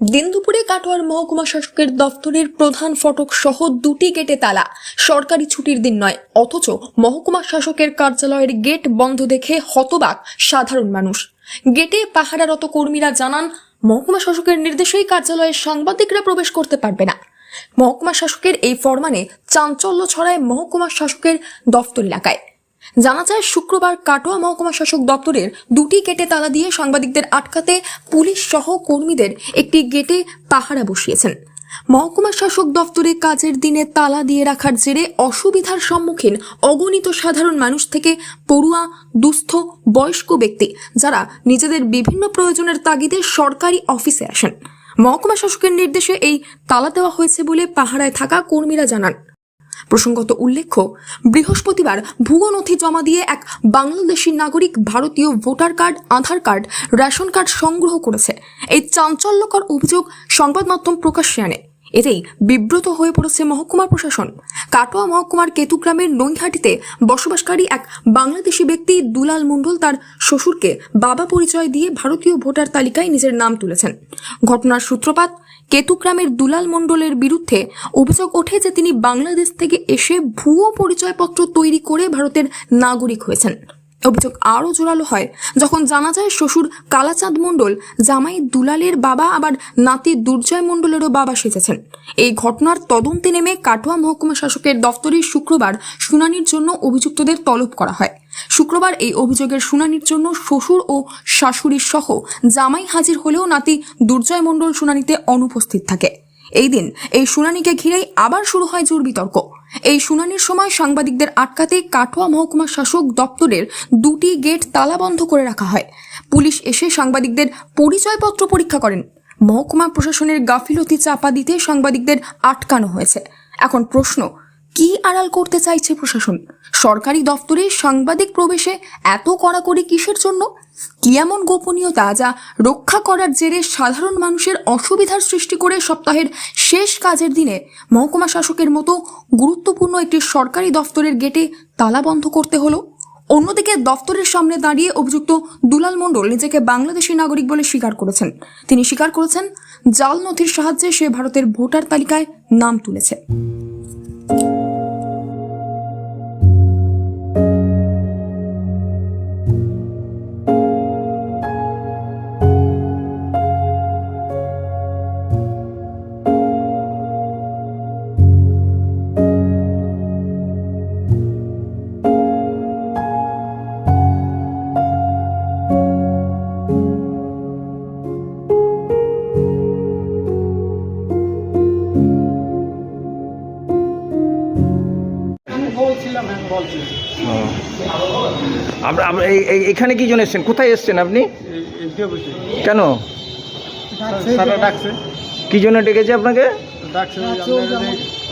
দিন দুপুরে কাটোয়ার মহকুমা শাসকের দফতরের প্রধান ফটক সহ দুটি গেটে তালা। সরকারি ছুটির দিন নয়, অথচ মহকুমা শাসকের কার্যালয়ের গেট বন্ধ দেখে হতবাক সাধারণ মানুষ। গেটে পাহারারত কর্মীরা জানান, মহকুমা শাসকের নির্দেশেই কার্যালয়ের সাংবাদিকরা প্রবেশ করতে পারবে না। মহকুমা শাসকের এই ফরমানে চাঞ্চল্য ছড়ায় মহকুমা শাসকের দফতর এলাকায়। জানা যায়, শুক্রবার কাটোয়া মহকুমা শাসক দপ্তরের দুটি গেটে তালা দিয়ে সাংবাদিকদের আটকাতে পুলিশ সহ কর্মীদের একটি গেটে পাহারা বসিয়েছেন। মহকুমা শাসক দপ্তরে কাজের দিনে তালা দিয়ে রাখার জেরে অসুবিধার সম্মুখীন অগণিত সাধারণ মানুষ থেকে পড়ুয়া, দুস্থ, বয়স্ক ব্যক্তি যারা নিজেদের বিভিন্ন প্রয়োজনের তাগিদে সরকারি অফিসে আসেন। মহকুমা শাসকের নির্দেশে এই তালা দেওয়া হয়েছে বলে পাহারায় থাকা কর্মীরা জানান। প্রসঙ্গত উল্লেখ্য, বৃহস্পতিবার ভুয়ো নথি জমা দিয়ে এক বাংলাদেশি নাগরিক ভারতীয় voter card, Aadhaar card, ration card সংগ্রহ করেছে। এই চাঞ্চল্যকর অভিযোগ সংবাদ মাধ্যম প্রকাশ্যে আনে। এতেই বিব্রত হয়ে পড়েছে মহকুমা প্রশাসন। কাটোয়া মহকুমার কেতুগ্রামের নৈহাটিতে বসবাসকারী এক বাংলাদেশি ব্যক্তি দুলাল মণ্ডল তার শ্বশুরকে বাবা পরিচয় দিয়ে ভারতীয় ভোটার তালিকায় নিজের নাম তুলেছেন। ঘটনার সূত্রপাত কেতুগ্রামের দুলাল মণ্ডলের বিরুদ্ধে অভিযোগ ওঠে যে তিনি বাংলাদেশ থেকে এসে ভুয়ো পরিচয়পত্র তৈরি করে ভারতের নাগরিক হয়েছেন। অভিযোগ আরও জোরালো হয়। যখন জানা যায় শ্বশুর কালাচাঁদ মণ্ডল, জামাই দুলালের বাবা, আবার নাতি দুর্জয় মণ্ডলেরও বাবা সেজেছেন। এই ঘটনার তদন্তে নেমে কাটোয়া মহকুমা শাসকের দফতরে শুক্রবার শুনানির জন্য অভিযুক্তদের তলব করা হয়। শুক্রবার এই অভিযোগের শুনানির জন্য শ্বশুর ও শাশুড়ির সহ জামাই হাজির হলেও নাতি দুর্জয় মণ্ডল শুনানিতে অনুপস্থিত থাকে। এই দিন এই শুনানিকে ঘিরেই আবার শুরু হয় জোর বিতর্ক। এই শুনানির সময় সাংবাদিকদের আটকাতে কাটোয়া মহকুমা শাসক দপ্তরের দুটি গেট তালাবন্ধ করে রাখা হয়। পুলিশ এসে সাংবাদিকদের পরিচয়পত্র পরীক্ষা করেন। মহকুমা প্রশাসনের গাফিলতি চাপা দিতে সাংবাদিকদের আটকানো হয়েছে। এখন প্রশ্ন কি আড়াল করতে চাইছে প্রশাসন? সরকারি দফতরে সাংবাদিক প্রবেশে এত কড়াকড়ি কিসের জন্য? কি এমন গোপনীয়তা যা রক্ষা করার জেরে সাধারণ মানুষের অসুবিধার সৃষ্টি করে সপ্তাহের শেষ কাজের দিনে মহকুমা শাসকের মতো গুরুত্বপূর্ণ একটি সরকারি দফতরের গেটে তালা বন্ধ করতে হলো? অন্যদিকে দফতরের সামনে দাঁড়িয়ে অভিযুক্ত দুলাল মণ্ডল নিজেকে বাংলাদেশি নাগরিক বলে স্বীকার করেছেন। তিনি স্বীকার করেছেন, জাল নথির সাহায্যে সে ভারতের ভোটার তালিকায় নাম তুলেছে। আমরা এখানে কি জন্য এসছেন? কোথায় এসছেন আপনি? কেন? ডাকছে। কি জন্য ডেকেছে আপনাকে?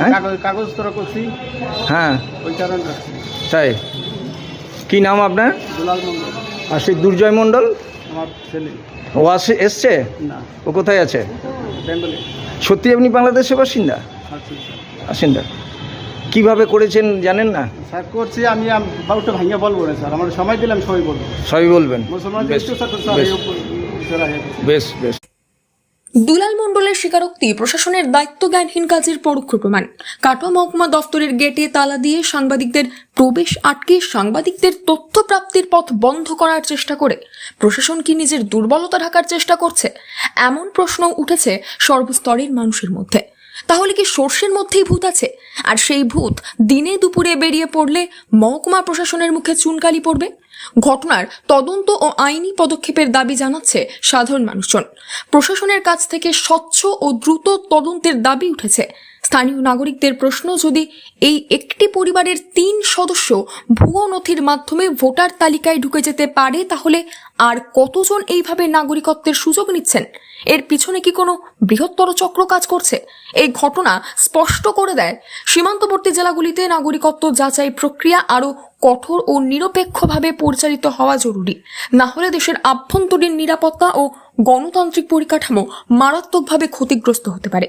হ্যাঁ? কাগজ কাগজ করছি। হ্যাঁ। ওই কারণে ডাকছে। তাই? কি নাম আপনার? আর সেই দুর্জয় মণ্ডল? ও আসে এসছে? ও কোথায় আছে? সত্যি আপনি বাংলাদেশের বাসিন্দা। বাসিন্দা কীভাবে করেছেন জানেন না? স্যার করছি আমি ভাঙিয়ে বলব না স্যার আমার সময় দিলাম সবাই বলব। সবই বলবেন। বেশ বেশ। দুলাল মণ্ডলের স্বীকারোক্তি প্রশাসনের দায়িত্ব জ্ঞানহীন কাজের পরোক্ষ প্রমাণ। কাটোয়া মহকুমা দফতরের গেটে তালা দিয়ে সাংবাদিকদের প্রবেশ আটকে সাংবাদিকদের তথ্য প্রাপ্তির পথ বন্ধ করার চেষ্টা করে। প্রশাসন কি নিজের দুর্বলতা ঢাকার চেষ্টা করছে? এমন প্রশ্ন উঠেছে সর্বস্তরের মানুষের মধ্যে। তাহলে কি সর্ষের মধ্যেই ভূত আছে? আর সেই ভূত দিনে দুপুরে বেরিয়ে পড়লে মহকুমা প্রশাসনের মুখে চুনকালি পড়বে? ঘটনার তদন্ত ও আইনি পদক্ষেপের দাবি জানাচ্ছে সাধারণ মানুষজন। প্রশাসনের কাছ থেকে স্বচ্ছ ও দ্রুত তদন্তের দাবি উঠেছে। স্থানীয় নাগরিকদের প্রশ্ন, যদি এই একটি পরিবারের তিন সদস্য ভুয়ো নথির মাধ্যমে ভোটার তালিকায় ঢুকে যেতে পারে, তাহলে আর কতজন এইভাবে নাগরিকত্বের সুযোগ নিচ্ছেন? এর পিছনে কি কোনো বৃহত্তর চক্র কাজ করছে? এই ঘটনা স্পষ্ট করে দেয়, সীমান্তবর্তী জেলাগুলিতে নাগরিকত্ব যাচাই প্রক্রিয়া আরও কঠোর ও নিরপেক্ষভাবে পরিচালিত হওয়া জরুরি। না হলে দেশের আভ্যন্তরীণ নিরাপত্তা ও গণতান্ত্রিক পরিকাঠামো মারাত্মকভাবে ক্ষতিগ্রস্ত হতে পারে।